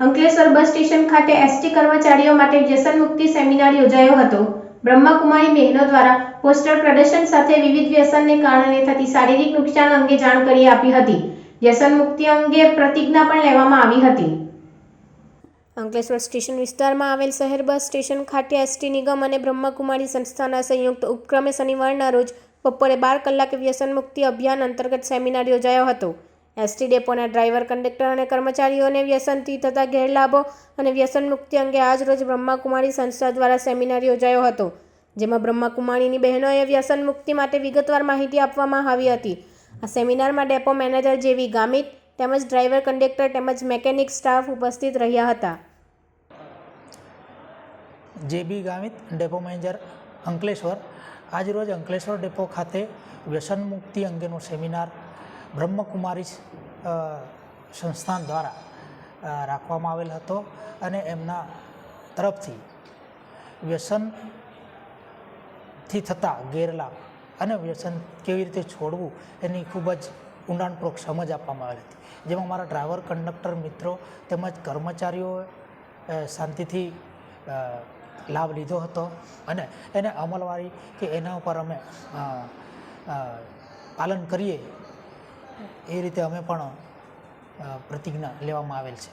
Ankleshwar bus station ખાતે ST કર્મચારીઓ માટે વ્યસન મુક્તિ સેમિનાર યોજાયો હતો. બ્રહ્માકુમારી બહેનો દ્વારા પોસ્ટર પ્રદર્શન સાથે વિવિધ વ્યસનને કારણે થતી શારીરિક નુકસાન અંગે જાણકારી આપી હતી. વ્યસન મુક્તિ અંગે પ્રતિજ્ઞા પણ લેવામાં આવી હતી. અંકલેશ્વર સ્ટેશન વિસ્તારમાં આવેલ શહેર બસ સ્ટેશન ખાતે એસટી નિગમ અને બ્રહ્મકુમારી સંસ્થાના સંયુક્ત ઉપક્રમે શનિવારના રોજ બપોરે બાર કલાકે વ્યસન મુક્તિ અભિયાન અંતર્ગત સેમિનાર યોજાયો હતો. એસટી ડેપોના ડ્રાઈવર, કંડક્ટર અને કર્મચારીઓને વ્યસનથી થતા ગેરલાભો અને વ્યસન મુક્તિ અંગે આજરોજ બ્રહ્માકુમારી સંસ્થા દ્વારા સેમિનાર યોજાયો હતો, જેમાં બ્રહ્માકુમારીની બહેનોએ વ્યસન મુક્તિ માટે વિગતવાર માહિતી આપવામાં આવી હતી. આ સેમિનારમાં ડેપો મેનેજર જેવી ગામિત તેમજ ડ્રાઈવર, કંડક્ટર તેમજ મેકેનિક સ્ટાફ ઉપસ્થિત રહ્યા હતા. JB Gamit, depot manager Ankleshwar આજરોજ અંકલેશ્વર ડેપો ખાતે વ્યસન મુક્તિ અંગેનો સેમિનાર બ્રહ્મકુમારી સંસ્થાન દ્વારા રાખવામાં આવેલ હતો અને એમના તરફથી વ્યસનથી થતા ગેરલાભ અને વ્યસન કેવી રીતે છોડવું એની ખૂબ જ ઊંડાણપૂર્વક સમજ આપવામાં આવેલી હતી. જેમાં મારા ડ્રાઈવર, કંડક્ટર, મિત્રો તેમજ કર્મચારીઓએ શાંતિથી લાભ લીધો હતો અને એને અમલવારી કે એના ઉપર અમે પાલન કરીએ એ રીતે અમે પણ પ્રતિજ્ઞા લેવામાં આવેલ છે.